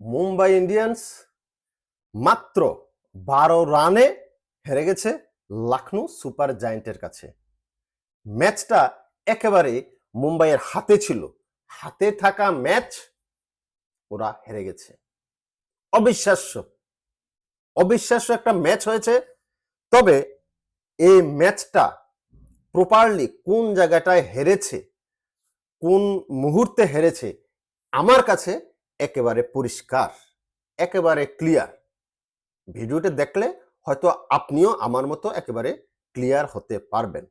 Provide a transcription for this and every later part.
Mumbai Indians মাত্র বারো রানে হেরে গেছে লখনৌ সুপার জায়েন্টের কাছে। ম্যাচটা একেবারে মুম্বাইয়ের হাতে ছিল। হাতে থাকা ম্যাচ ওরা হেরে গেছে। অবিশ্বাস্য। অবিশ্বাস্য একটা ম্যাচ হয়েছে। তবে এই ম্যাচটা প্রপারলি কোন জায়গাটায় হেরেছে, কোন মুহূর্তে হেরেছে, আমার কাছে একেবারে পরিষ্কার, একেবারে ক্লিয়ার ভিডিওটা দেখলে হয়তো আপনিও আমার মতো একেবারে ক্লিয়ার হতে পারবেন।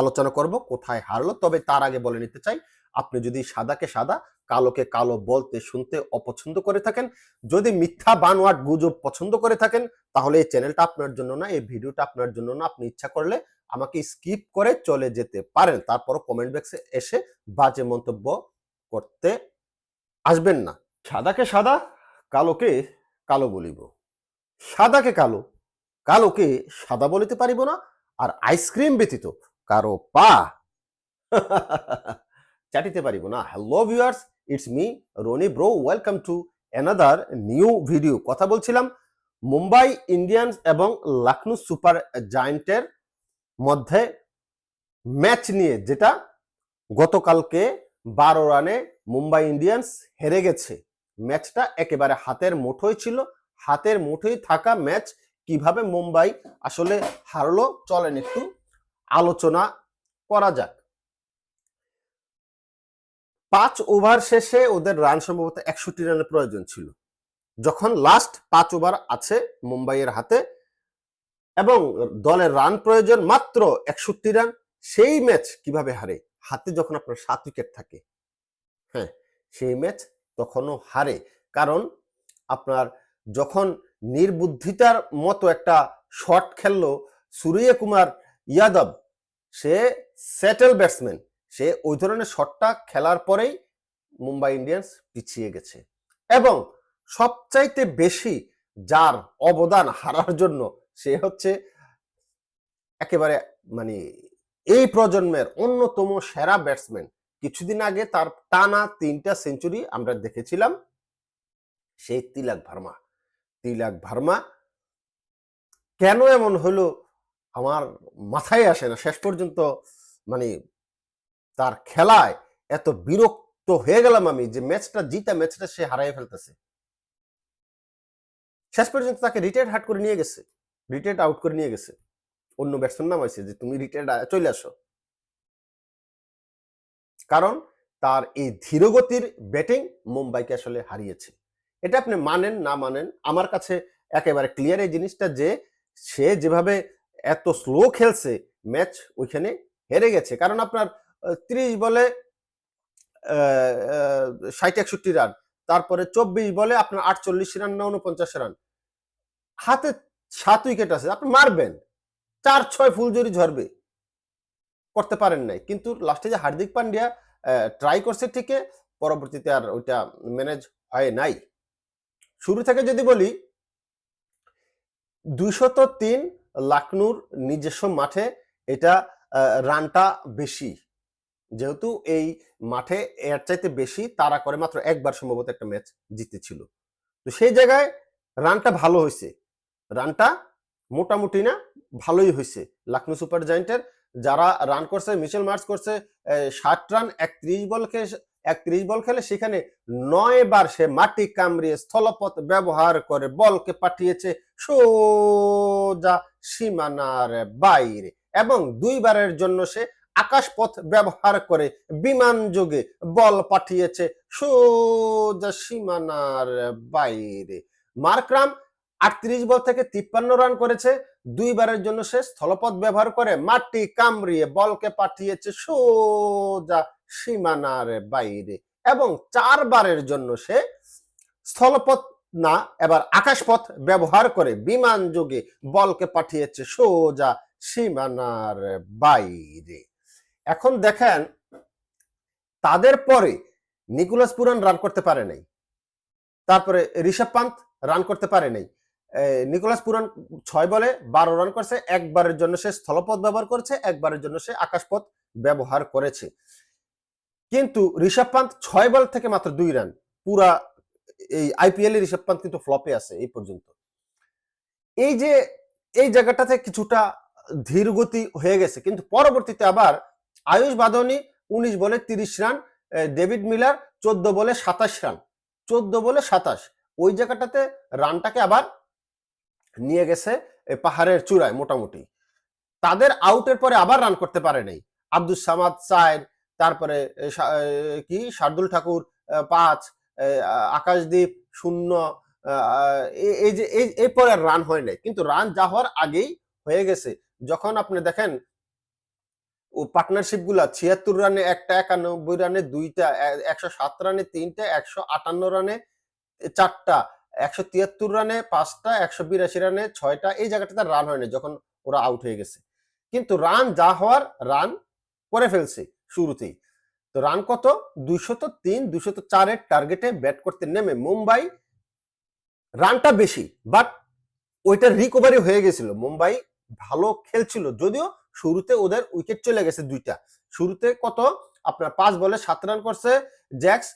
আলোচনা করব কোথায় হারলো, তবে তার আগে বলে নিতে চাই, আপনি যদি সাদাকে সাদা, কালোকে কালো বলতে, শুনতে অপছন্দ করে থাকেন, যদি মিথ্যা বানোয়াট গুজব পছন্দ করে থাকেন, তাহলে এই চ্যানেলটা আপনার জন্য না, এই ভিডিওটা আপনার জন্য না, আপনি ইচ্ছা করলে আমাকে স্কিপ করে চলে যেতে পারেন। তারপরও কমেন্ট বক্সে এসে বাজে মন্তব্য করতে আসবেন না। সাদাকে সাদা, কালোকে কালো বলিব। সাদাকে কালো, কালোকে সাদা বলিতে পারিব না, আর আইসক্রিম ব্যতীত কারও পা চাটিতে পারিব না। Hello viewers it's me Roni bro welcome to another new video কথা বলছিলাম মুম্বাই ইন্ডিয়ান্স এবং লখনৌ সুপার জায়েন্টের মধ্যে ম্যাচ নিয়ে, যেটা গতকালকে বারো রানে মুম্বাই ইন্ডিয়ান্স হেরে গেছে। ম্যাচটা একেবারে হাতের মুঠোয় ছিল। হাতের মুঠোয় থাকা ম্যাচ কীভাবে মুম্বাই আসলে হারলো চলেন একটু আলোচনা করা যাক। পাঁচ ওভার শেষে ওদের রান সম্ভবত একষট্টি রানের প্রয়োজন ছিল। যখন লাস্ট পাঁচ ওভার আছে মুম্বাইয়ের হাতে এবং দলের রান প্রয়োজন মাত্র একষট্টি রান, সেই ম্যাচ কীভাবে হারে? হাতে যখন আপনার সাত উইকেট থাকে হ্যাঁ সেই ম্যাচ তখনও হারে। কারণ আপনার যখন নির্বুদ্ধিতার মতো একটা শট খেললো সূর্য কুমার ইয়াদব, সে সেটেল ব্যাটসম্যান সে ওই ধরনের শটটা খেলার পরেই মুম্বাই ইন্ডিয়ান্স পিছিয়ে গেছে। এবং সবচাইতে বেশি যার অবদান হারার জন্য সে হচ্ছে একেবারে মানে এই প্রজন্মের অন্যতম সেরা ব্যাটসম্যান কিছুদিন আগে তার টানা তিনটা সেঞ্চুরি আমরা দেখেছিলাম। সেই তিলাক ভার্মা তিলাক ভার্মা কেন এমন হলো আমার মাথায় আসে না। শেষ পর্যন্ত মানে তার খেলায় এত বিরক্ত হয়ে গেলাম আমি যে ম্যাচটা জিতা ম্যাচটা সে হারাই ফেলতেছে। শেষ পর্যন্ত তাকে রিটায়ার্ড হাট করে নিয়ে গেছে। রিটায়ার্ড আউট করে নিয়ে গেছে। অন্য ব্যাটসম্যান নামাইছে যে, তুমি রিটায়ার্ড চলে আসো। কারণ তার এই ধীরগতির ব্যাটিং মুম্বাইকে আসলে হারিয়েছে। এটা আপনি মানেন না মানেন, আমার কাছে একেবারে ক্লিয়ার এই জিনিসটা যে সে যেভাবে এত স্লো খেলছে ম্যাচ ওইখানে হেরে গেছে। কারণ আপনার ত্রিশ বলে ষাট, একষট্টি রান তারপরে চব্বিশ বলে আপনার আটচল্লিশ রান না উনপঞ্চাশ রান হাতে সাত উইকেট আছে, আপনি মারবেন, চার, ছয় ফুলজুরি ঝরবে। করতে পারেন নাই। কিন্তু লাস্টে যে হার্দিক পান্ডিয়া ট্রাই করছে ঠিকই, পরবর্তীতে আর ওইটা ম্যানেজ হয় নাই। শুরু থেকে যদি বলি দুইশত তিন লাকনুর নিজস্ব মাঠে এটা রানটা বেশি। যেহেতু এই মাঠে এর চাইতে বেশি তারা করে মাত্র একবার সম্ভবত একটা ম্যাচ জিতেছিল। তো সেই জায়গায় রানটা ভালো হয়েছে। রানটা মোটামুটি না ভালোই হয়েছে। লাকনো সুপার জায়েন্টের যারা রান করছে মিচেল মার্চ করছে ষাট রান একত্রিশ বল খেলে একত্রিশ বল খেলে সেখানে নয় বার সে মাটি কামড়িয়ে স্থলপথ ব্যবহার করে বলকে পাঠিয়েছে সোজা সীমানার বাইরে এবং দুইবারের জন্য সে আকাশপথ ব্যবহার করে বিমান যোগে বল পাঠিয়েছে সোজা সীমানার বাইরে। মার্করাম আটত্রিশ বল থেকে তিপ্পান্ন রান করেছে। দুইবারের জন্য সে স্থলপথ ব্যবহার করে মাটি কামড়িয়ে বলকে পাঠিয়েছে সোজা সীমানার বাইরে এবং চারবারের জন্য সে স্থলপথ না, এবার আকাশপথ ব্যবহার করে বিমান যোগে বলকে পাঠিয়েছে সোজা সীমানার বাইরে। এখন দেখেন, তাদের পরে নিকোলাস পুরান রান করতে পারে নাই। তারপরে ঋষভ পান্ত রান করতে পারে নাই। নিকোলাস পুরান ছয় বলে, বারো রান করছে, একবারের জন্য সে স্থলপথ ব্যবহার করেছে, একবারের জন্য সে আকাশপথ ব্যবহার করেছে। কিন্তু ঋষভ পান্ত ছয় বল থেকে মাত্র দুই রান পুরা এই আইপিএল এর ঋষভ পান্ত কিন্তু ফ্লপে আছে এই পর্যন্ত। এই যে, এই জায়গাটাতে কিছুটা ধীর গতি হয়ে গেছে, কিন্তু পরবর্তীতে আবার আয়ুষ বাদনী উনিশ বলে তিরিশ রান ডেভিড মিলার চোদ্দ বলে সাতাশ রান চোদ্দ বলে সাতাশ, ওই জায়গাটাতে রানটাকে আবার নিয়ে গেছে পাহাড়ের চূড়ায় মোটামুটি। তাদের আউটের পরে আবার রান করতে পারে নাই। আব্দুল সামাদ চার তারপরে কি? শার্দুল ঠাকুর পাঁচ এ, আ- শূন্য এই যে এই পরে রান হয় নাই। কিন্তু রান যা হওয়ার আগেই হয়ে গেছে। যখন আপনি দেখেন ও পার্টনারশিপগুলা ছিয়াত্তর রানে একটা একানব্বই রানে দুইটা একশো সাত রানে তিনটা একশো আটান্ন রানে চারটা একশো তিয়াত্তর রানে, পাঁচটা, একশো বিরাশি রানে, ছয়টা, এই জায়গাটাতে রান হয়নি যখন ওরা আউট হয়ে গেছে। কিন্তু রান যা হওয়ার রান করে ফেলছে শুরুতেই। তো রান কত? দুইশত তিন, দুইশত চারের টার্গেটে ব্যাট করতে নেমে মুম্বাই রানটা বেশি বাট ওইটা রিকভারি হয়ে গেছিল। মুম্বাই ভালো খেলছিল, যদিও শুরুতে ওদের উইকেট চলে গেছে দুইটা। শুরুতে কত? আপনার পাঁচ বলে সাত রান করছে জ্যাক্স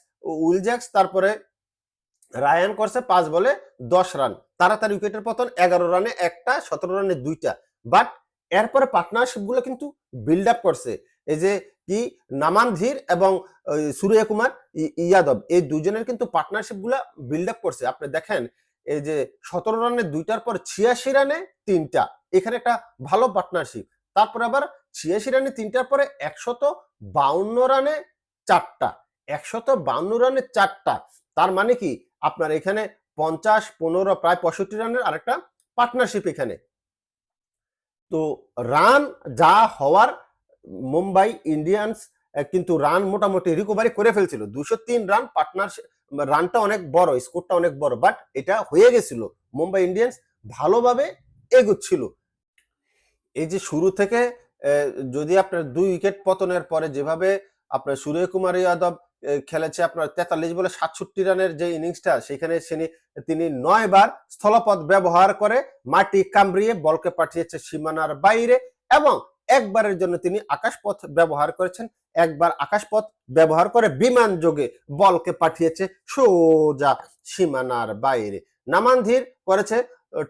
উইল জ্যাক্স তারপরে রায়ান করছে পাঁচ বলে দশ রান। তাড়াতাড়ি উইকেটের পতন, এগারো রানে একটা, সতেরো রানে দুইটা। বাট এরপরে পার্টনারশিপগুলো কিন্তু বিল্ড আপ করছে। এই যে কি নামান ধীর এবং সূর্য কুমার ইয়াদব, এই দুজনের কিন্তু পার্টনারশিপগুলা বিল্ড আপ করছে। আপনি দেখেন, এই যে সতেরো রানে দুইটার পর ছিয়াশি রানে তিনটা। এখানে একটা ভালো পার্টনারশিপ তারপরে আবার ছিয়াশি রানে তিনটার পরে একশত বাউন্ন রানে চারটা। একশত বাউন্ন রানে চারটা। তার মানে কি আপনার এখানে পঞ্চাশ পনেরো প্রায় পঁয়ষট্টি রানের আরেকটা পার্টনারশিপ এখানে। তো রান যা হওয়ার মুম্বাই ইন্ডিয়ান্স কিন্তু রান মোটামুটি রিকভারি করে ফেলছিল। দুশো তিন রান পার্টনারশিপ রানটা অনেক বড় স্কোরটা অনেক বড় বাট এটা হয়ে গেছিল। মুম্বাই ইন্ডিয়ান্স ভালোভাবে এগুচ্ছিল। এই যে শুরু থেকে যদি আপনার দুই উইকেট পতনের পরে যেভাবে আপনার সূর্যকুমার যাদব আহ, খেলেছে আপনার তেতাল্লিশ বলে সাতষট্টি রানের যে ইনিংসটা, সেখানে তিনি নয় বার স্থলপথ ব্যবহার করে মাটি কামড়িয়ে বলকে পাঠিয়েছে সীমানার বাইরে এবং একবারের জন্য তিনি আকাশপথ ব্যবহার করেছেন। একবার আকাশপথ ব্যবহার করে বিমান যোগে বলকে পাঠিয়েছে সোজা সীমানার বাইরে। নামানধীর করেছে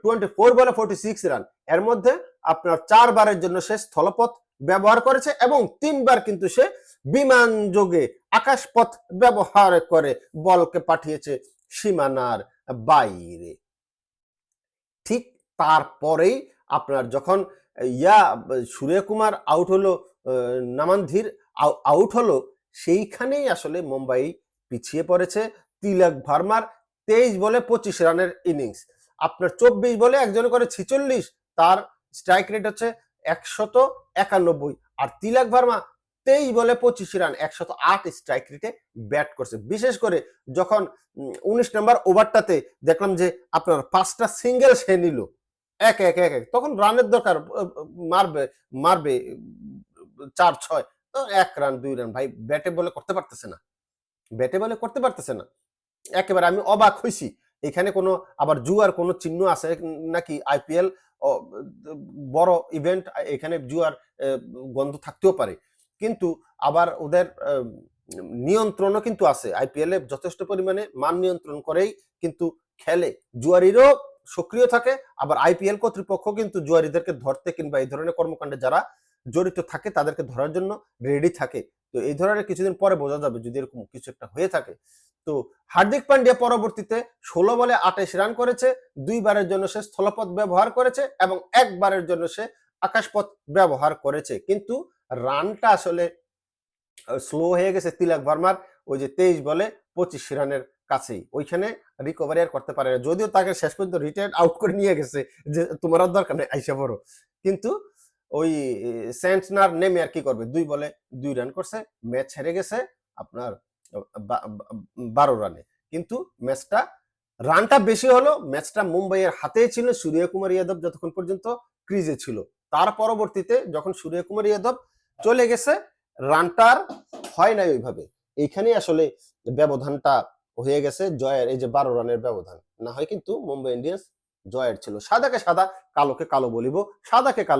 টোয়েন্টি ফোর বলে ফোর্টি সিক্স রান। এর মধ্যে আপনার চারবারের জন্য সে স্থলপথ ব্যবহার করেছে এবং তিনবার কিন্তু সে বিমান যোগে আকাশপথ ব্যবহার করে বলকে পাঠিয়েছে সীমানার বাইরে। ঠিক তারপরেই আপনার যখন ইয়া সূর্যকুমার আউট হলো নামানধীর আউট হলো, সেইখানেই আসলে মুম্বাই পিছিয়ে পড়েছে। তিলক ভার্মার তেইশ বলে পঁচিশ রানের ইনিংস আপনার চব্বিশ বলে একজন করে ছিচল্লিশ, তার স্ট্রাইক রেট হচ্ছে একশত একানব্বই। আর তিলক ভার্মা তেইশ বলে পঁচিশ রান, একশত আট স্ট্রাইক রেটে ব্যাট করছে। বিশেষ করে যখন উনিশ নম্বর ওভারটাতে দেখলাম যে আপনার পাঁচটা সিঙ্গেল সে নিল। এক এক এক এক, তখন রানের দরকার মারবে মারবে, চার, ছয় এক রান, দুই রান, ভাই ব্যাটে বলে করতে পারতেছে না। ব্যাটে বলে করতে পারতেছে না। একেবারে আমি অবাক হইছি। এখানে কোনো, আবার জুয়ার কোনো চিহ্ন আছে নাকি আইপিএল বড় ইভেন্ট এখানে জুয়ার গন্ধ থাকতেও পারে। কিন্তু আবার ওদের নিয়ন্ত্রণও কিন্তু আছে। আইপিএল এ যথেষ্ট পরিমাণে মান নিয়ন্ত্রণ করেই কিন্তু খেলে। জুয়ারিরও সক্রিয় থাকে, আবার আইপিএল কর্তৃপক্ষ কিন্তু জুয়ারিদেরকে ধরতে কিংবা এই ধরনের কর্মকাণ্ডে যারা জড়িত থাকে তাদেরকে ধরার জন্য রেডি থাকে। তো এই ধরনের কিছুদিন পরে বোঝা যাবে যদি এরকম কিছু একটা হয়ে থাকে। তো হার্দিক পান্ডিয়া পরবর্তীতে ষোলো বলে আটাইশ রান করেছে, দুইবারের জন্য সে স্থলপথ ব্যবহার করেছে এবং একবারের জন্য সে আকাশপথ ব্যবহার করেছে। কিন্তু রানটা আসলে স্লো হয়ে গেছে তিলক ভার্মার, ওই যে তেইশ বলে পঁচিশ রানের কাছেই। ওইখানে রিকভারি আর করতে পারে না। যদিও তাকে শেষ পর্যন্ত রিটায়ার্ড আউট করে নিয়ে গেছে, যে তোমার দরকার নেই, আইসা বড় কিন্তু ওই সেন্টনার নেমে আর কি করবে? দুই বলে দুই রান করছে ম্যাচ হেরে গেছে আপনার বারো রানে। কিন্তু ম্যাচটা রানটা বেশি হলো ম্যাচটা মুম্বাইয়ের হাতেই ছিল, সূর্যকুমার যাদব যতক্ষণ পর্যন্ত ক্রিজে ছিল। তার পরবর্তীতে যখন সূর্যকুমার যাদব চলে গেছে। রানটার হয় নাই ওইভাবে। এইখানে আসলে ব্যবধানটা হয়ে গেছে, জয়ের, এই যে বারো রানের ব্যবধান। না হয় কিন্তু মুম্বাই ইন্ডিয়ান্স জয়ের ছিল। সাদাকে সাদা, কালোকে কালো বলিব, সাদাকে কালো